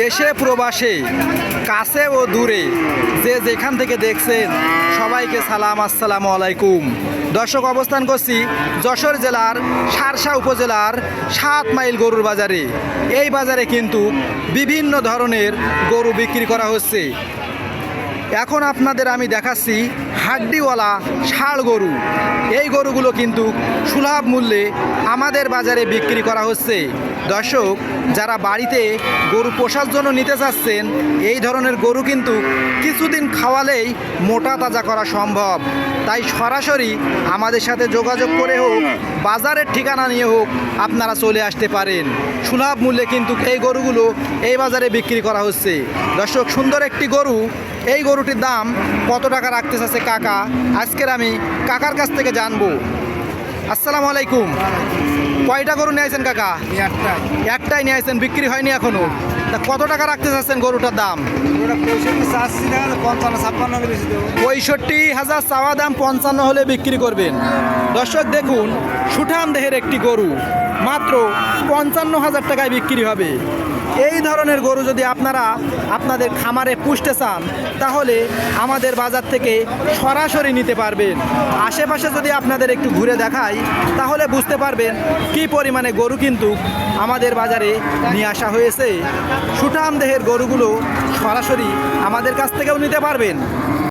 দেশে, প্রবাসে, কাছে ও দূরে যে যেখান থেকে দেখছেন, সবাইকে সালাম, আসসালামু আলাইকুম। দর্শক, অবস্থান করছি যশোর জেলার সারসা উপজেলার সাত মাইল গরুর বাজারে। এই বাজারে কিন্তু বিভিন্ন ধরনের গরু বিক্রি করা হচ্ছে। এখন আপনাদের আমি দেখাচ্ছি হাড্ডিওয়ালা ষাড় গরু। এই গরুগুলো কিন্তু সুলভ মূল্যে আমাদের বাজারে বিক্রি করা হচ্ছে। দর্শক, যারা বাড়িতে গরু পোষার জন্য নিতে চাচ্ছেন, এই ধরনের গরু কিন্তু কিছুদিন খাওয়ালেই মোটা তাজা করা সম্ভব। তাই সরাসরি আমাদের সাথে যোগাযোগ করে হোক বাজারের ঠিকানা নিয়ে হোক আপনারা চলে আসতে পারেন। সুলভ মূল্যে কিন্তু এই গরুগুলো এই বাজারে বিক্রি করা হচ্ছে। দর্শক সুন্দর একটি গরু। এই গরুটির দাম কত টাকা রাখতে চাচ্ছে কাকা? আজকের আমি কাকার কাছ থেকে জানব। আসসালামু আলাইকুম। কয়টা গরু নিয়ে আসেন কাকা? একটাই। একটাই নিয়ে আসেন বিক্রি হয়নি এখনও? তা কত টাকা রাখতে চাচ্ছেন গরুটার দাম? পঁয়ষট্টি চাচ্ছি না পঞ্চান্ন ছাপ্পান্ন পঁয়ষট্টি হাজার চাওয়া দাম পঞ্চান্ন হলে বিক্রি করবেন। দর্শক দেখুন সুঠাম দেহের একটি গরু। মাত্র পঞ্চান্ন হাজার টাকায় বিক্রি হবে। এই ধরনের গরু যদি আপনারা আপনাদের খামারে পুষতে চান, তাহলে আমাদের বাজার থেকে সরাসরি নিতে পারবেন। আশেপাশে যদি আপনাদের একটু ঘুরে দেখাই, তাহলে বুঝতে পারবেন কি পরিমাণে গরু কিন্তু আমাদের বাজারে নিয়ে আসা হয়েছে। সুঠাম দেহের গরুগুলো সরাসরি আমাদের কাছ থেকেও নিতে পারবেন।